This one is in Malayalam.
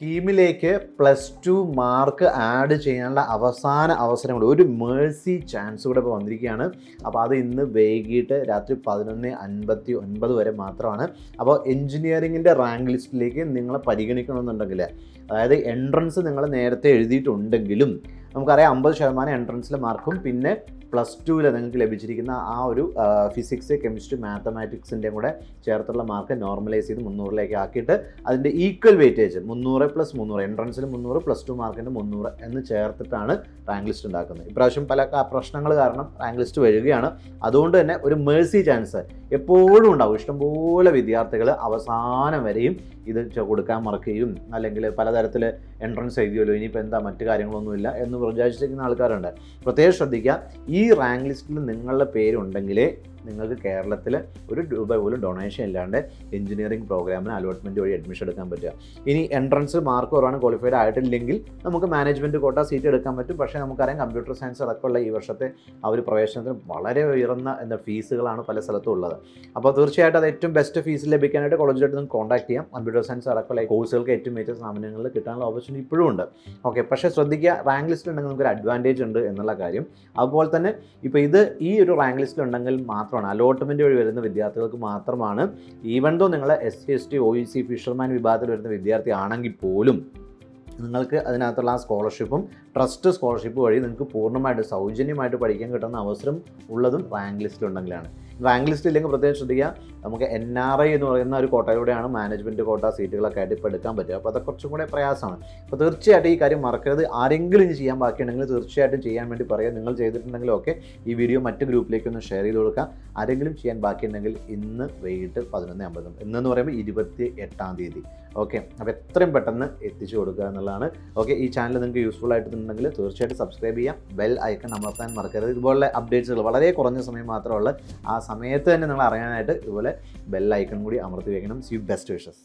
സ്കീമിലേക്ക് പ്ലസ് ടു മാർക്ക് ആഡ് ചെയ്യാനുള്ള അവസാന അവസരം കൂടി ഒരു മേഴ്സി ചാൻസ് കൂടെ ഇപ്പോൾ വന്നിരിക്കുകയാണ്. അപ്പോൾ അത് ഇന്ന് വൈകിട്ട് രാത്രി പതിനൊന്ന് അൻപത്തി ഒൻപത് വരെ മാത്രമാണ്. അപ്പോൾ എൻജിനീയറിങ്ങിന്റെ റാങ്ക് ലിസ്റ്റിലേക്ക് നിങ്ങളെ പരിഗണിക്കണമെന്നുണ്ടെങ്കിൽ അതായത് എൻട്രൻസ് നിങ്ങൾ നേരത്തെ എഴുതിയിട്ടുണ്ടെങ്കിലും നമുക്കറിയാം അമ്പത് ശതമാനം എൻട്രൻസിലെ മാർക്കും പിന്നെ പ്ലസ് ടുവിൽ നിങ്ങൾക്ക് ലഭിച്ചിരിക്കുന്ന ആ ഒരു ഫിസിക്സ് കെമിസ്ട്രി മാത്തമാറ്റിക്സിന്റെയും കൂടെ ചേർത്തുള്ള മാർക്ക് നോർമലൈസ് ചെയ്ത് മുന്നൂറിലേക്ക് ആക്കിയിട്ട് അതിന്റെ ഈക്വൽ വെയിറ്റേജ് മുന്നൂറ് പ്ലസ് മുന്നൂറ് എൻട്രൻസിൽ മുന്നൂറ് പ്ലസ് ടു മാർക്കിന്റെ മുന്നൂറ് എന്ന് ചേർത്തിട്ടാണ് റാങ്ക് ലിസ്റ്റ് ഉണ്ടാക്കുന്നത്. ഇപ്രാവശ്യം പല പ്രശ്നങ്ങൾ കാരണം റാങ്ക് ലിസ്റ്റ് വരികയാണ് അതുകൊണ്ട് തന്നെ ഒരു മേഴ്സി ചാൻസ് എപ്പോഴും ഉണ്ടാവും. ഇഷ്ടംപോലെ വിദ്യാർത്ഥികൾ അവസാനം വരെയും ഇത് കൊടുക്കാൻ മറക്കുകയും അല്ലെങ്കിൽ പലതരത്തിൽ എൻട്രൻസ് എഴുതിയല്ലോ ഇനിയിപ്പോൾ എന്താ മറ്റു കാര്യങ്ങളൊന്നുമില്ല എന്ന് വിചാരിച്ചിരിക്കുന്ന ആൾക്കാരുണ്ട്. പ്രത്യേകം ശ്രദ്ധിക്കുക ഈ റാങ്ക് ലിസ്റ്റിൽ നിങ്ങളുടെ പേരുണ്ടെങ്കിലേ നിങ്ങൾക്ക് കേരളത്തിൽ ഒരു രൂപ പോലും ഡൊണേഷൻ ഇല്ലാണ്ട് എഞ്ചിനീയറിംഗ് പ്രോഗ്രാമിന് അലോട്ട്മെന്റ് വഴി അഡ്മിഷൻ എടുക്കാൻ പറ്റുക. ഇനി എൻട്രൻസ് മാർക്ക് കുറവാണ് ക്വാളിഫൈഡ് ആയിട്ടില്ലെങ്കിൽ നമുക്ക് മാനേജ്മെന്റ് കോട്ട സീറ്റ് എടുക്കാൻ പറ്റും. പക്ഷേ നമുക്കറിയാം കമ്പ്യൂട്ടർ സയൻസ് അടക്കമുള്ള ഈ വർഷത്തെ ആ ഒരു പ്രവേശനത്തിന് വളരെ ഉയർന്ന എന്താ ഫീസുകളാണ് പല സ്ഥലത്തും ഉള്ളത്. അപ്പോൾ തീർച്ചയായിട്ടും അത് ഏറ്റവും ബെസ്റ്റ് ഫീസ് ലഭിക്കാനായിട്ട് കോളേജിലോട്ട് നിങ്ങൾക്ക് കോൺടാക്ട് ചെയ്യാം. കമ്പ്യൂട്ടർ സയൻസ് അടക്കമുള്ള കോഴ്സുകൾക്ക് ഏറ്റവും മികച്ച സ്ഥാപനങ്ങളിൽ കിട്ടാനുള്ള ഓപ്പർച്യൂണിറ്റി ഇപ്പോഴും ഉണ്ട്. ഓക്കെ പക്ഷേ ശ്രദ്ധിക്കുക റാങ്ക് ലിസ്റ്റിൽ ഉണ്ടെങ്കിൽ നമുക്കൊരു അഡ്വാന്റേജ് ഉണ്ട് എന്നുള്ള കാര്യം. അതുപോലെ തന്നെ ഇപ്പോൾ ഇത് ഈ ഒരു റാങ്ക് ലിസ്റ്റിൽ ഉണ്ടെങ്കിൽ മാത്രമാണ്. അലോട്ട്മെന്റ് വഴി വരുന്ന വിദ്യാർത്ഥികൾക്ക് മാത്രമാണ്. ഈവൻ ദോ നിങ്ങൾ S C S T O E C fisherman വിഭാഗത്തിൽ വരുന്ന വിദ്യാർത്ഥി ആണെങ്കിൽ പോലും നിങ്ങൾക്ക് അതിനകത്തുള്ള ആ സ്കോളർഷിപ്പും ട്രസ്റ്റ് സ്കോളർഷിപ്പ് വഴി നിങ്ങൾക്ക് പൂർണമായിട്ട് സൗജന്യമായിട്ട് പഠിക്കാൻ കിട്ടുന്ന അവസരം ഉള്ളതും റാങ്ക് ലിസ്റ്റിലുണ്ടെങ്കിലാണ് റാങ്ക് ലിസ്റ്റ് ഇല്ലെങ്കിൽ പ്രത്യേകം ശ്രദ്ധിക്കുക. നമുക്ക് എൻ ആർ ഐ എന്ന് പറയുന്ന ഒരു കോട്ടയിലൂടെയാണ് മാനേജ്മെന്റ് കോട്ട സീറ്റുകളൊക്കെ ആയിട്ട് ഇപ്പോൾ എടുക്കാൻ പറ്റുക. അപ്പോൾ അത് കുറച്ചും കൂടെ പ്രയാസമാണ്. അപ്പോൾ തീർച്ചയായിട്ടും ഈ കാര്യം മറക്കരുത്. ആരെങ്കിലും ചെയ്യാൻ ബാക്കിയുണ്ടെങ്കിൽ തീർച്ചയായിട്ടും ചെയ്യാൻ വേണ്ടി പറയുക. നിങ്ങൾ ചെയ്തിട്ടുണ്ടെങ്കിലും ഒക്കെ ഈ വീഡിയോ മറ്റ് ഗ്രൂപ്പിലേക്ക് ഒന്ന് ഷെയർ ചെയ്ത് കൊടുക്കുക. ആരെങ്കിലും ചെയ്യാൻ ബാക്കിയുണ്ടെങ്കിൽ ഇന്ന് വൈകിട്ട് പതിനൊന്ന് അമ്പതും. ഇന്നെന്ന് പറയുമ്പോൾ ഇരുപത്തി എട്ടാം തീയതി. ഓക്കെ അപ്പോൾ എത്രയും പെട്ടെന്ന് എത്തിച്ചു കൊടുക്കുക എന്നുള്ളതാണ്. ഓക്കെ ഈ ചാനൽ നിങ്ങൾക്ക് യൂസ്ഫുൾ ആയിട്ടുണ്ടെങ്കിൽ തീർച്ചയായിട്ടും സബ്സ്ക്രൈബ് ചെയ്യാം ബെൽ ഐക്കൺ അമർത്താൻ മറക്കരുത്. ഇതുപോലുള്ള അപ്ഡേറ്റ്സുകൾ വളരെ കുറഞ്ഞ സമയം മാത്രമുള്ള ആ സമയത്ത് തന്നെ നിങ്ങൾ അറിയാനായിട്ട് ഇതുപോലെ ബെൽ ഐക്കൺ കൂടി അമർത്തി വയ്ക്കണം സി ബെസ്റ്റ് വിഷസ്